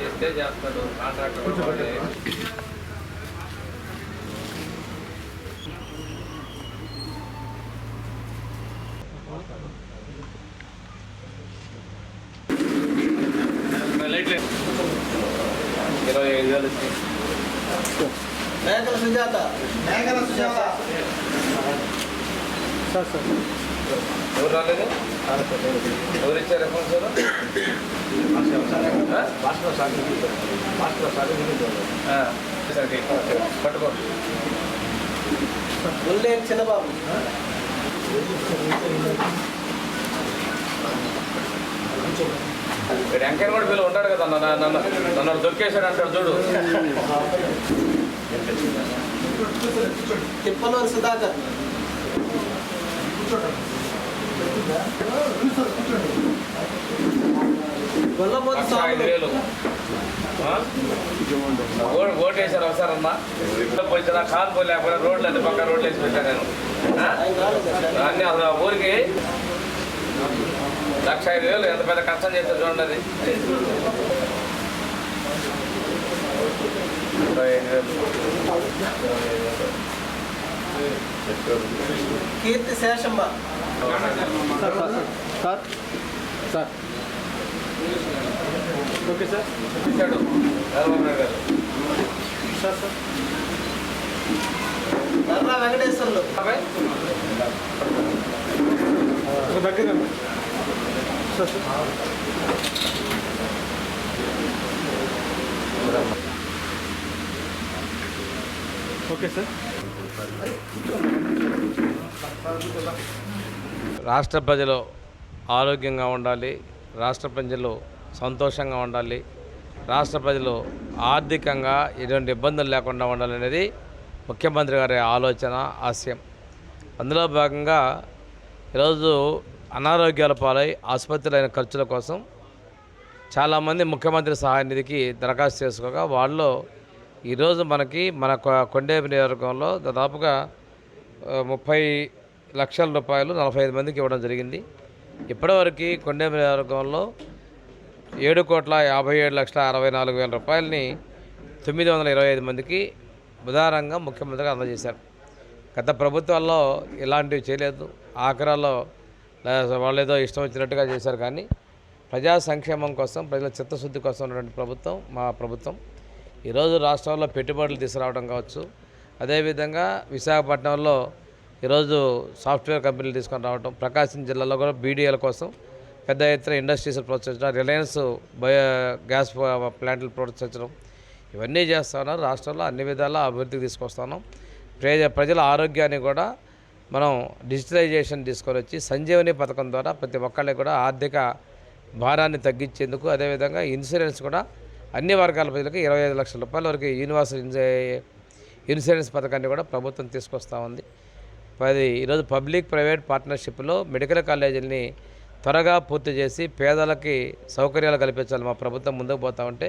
చేస్తే చేస్తాడు కాంట్రాక్టర్ ఇరవై ఐదు వేలు వచ్చింది మేకల సుజాత మేకల సుజాత ఎవరు రాలేదు ఎవరు ఇచ్చారు? ఆ. సరే, పట్టుకో చిన్నబాబు వెంకయ్య కూడా వీళ్ళు ఉంటాడు కదా నన్ను నన్ను నన్ను దొరికేశాడు అంటాడు చూడు. తిప్పలూరు సుధాకర్. గొల్లమోతి లక్ష ఓటు వేశారు అవసరమ్మా పోయినా కాలు పోలేకపోయినా రోడ్లు అన్ని పక్క రోడ్లు వేసి పెట్టాను నేను. సార్. అన్ని అసలు ఆ ఊరికి లక్ష ఐదు వేలు ఎంత పెద్ద కష్టం చేస్తారు చూడండి అది. Keerthi Seshamma. Sir. Sir. Okay sir. ఇచ్చాడు. చంద్రబాబు నాయుడు గారు. Sir sir. నర్రా వెంకటేశ్వర్లు. అబ్బాయి? ఒక దగ్గర రండి. Sir sir. Okay sir. రాష్ట్ర ప్రజలు ఆరోగ్యంగా ఉండాలి. రాష్ట్ర ప్రజలు సంతోషంగా ఉండాలి. రాష్ట్ర ప్రజలు ఆర్థికంగా ఎటువంటి ఇబ్బందులు లేకుండా ఉండాలనేది ముఖ్యమంత్రి గారి ఆలోచన ఆశయం. అందులో భాగంగా ఈరోజు అనారోగ్యాల పాలై ఆసుపత్రులైన ఖర్చుల కోసం చాలామంది ముఖ్యమంత్రి సహాయ నిధికి దరఖాస్తు చేసుకోగా వాళ్ళు ఈరోజు మనకి మన కొ- నియోజకవర్గంలో దాదాపుగా ముప్పై లక్షల రూపాయలు నలభై ఐదు మందికి ఇవ్వడం జరిగింది. ఇప్పటివరకు కొండేపు నియోజకవర్గంలో ఏడు కోట్ల యాభై ఏడు లక్షల అరవై నాలుగు వేల రూపాయలని తొమ్మిది వందల ఇరవై ఐదు మందికి ఉదారంగా ముఖ్యమంత్రిగా అందజేశారు. గత ప్రభుత్వాల్లో ఇలాంటివి చేయలేదు. ఆఖరాల్లో వాళ్ళు ఏదో ఇష్టం వచ్చినట్టుగా చేశారు కానీ ప్రజా సంక్షేమం కోసం ప్రజల చిత్తశుద్ధి కోసం ఉన్నటువంటి ప్రభుత్వం మా ప్రభుత్వం ఈరోజు రాష్ట్రంలో పెట్టుబడులు తీసుకురావడం కావచ్చు. అదేవిధంగా విశాఖపట్నంలో ఈరోజు సాఫ్ట్వేర్ కంపెనీలు తీసుకొని రావడం ప్రకాశం జిల్లాలో కూడా బీడీఎల కోసం పెద్ద ఎత్తున ఇండస్ట్రీస్ ప్రోత్సహించడం రిలయన్స్ బయో గ్యాస్ ప్లాంట్లు ప్రోత్సహించడం ఇవన్నీ చేస్తున్నారు రాష్ట్రంలో అన్ని విధాలా అభివృద్ధికి తీసుకొస్తున్నాం. ప్రజ ప్రజల ఆరోగ్యాన్ని కూడా మనం డిజిటలైజేషన్ తీసుకొని వచ్చి సంజీవని పథకం ద్వారా ప్రతి ఒక్కళ్ళకి కూడా ఆర్థిక భారాన్ని తగ్గించేందుకు అదేవిధంగా ఇన్సూరెన్స్ కూడా అన్ని వర్గాల ప్రజలకు ఇరవై ఐదు లక్షల రూపాయల వరకు యూనివర్సల్ ఇన్సూరెన్స్ పథకాన్ని కూడా ప్రభుత్వం తీసుకొస్తూ ఉంది. పది ఈరోజు పబ్లిక్ ప్రైవేట్ పార్ట్నర్షిప్లో మెడికల్ కాలేజీలని త్వరగా పూర్తి చేసి పేదలకి సౌకర్యాలు కల్పించాలి. మా ప్రభుత్వం ముందుకు పోతా ఉంటే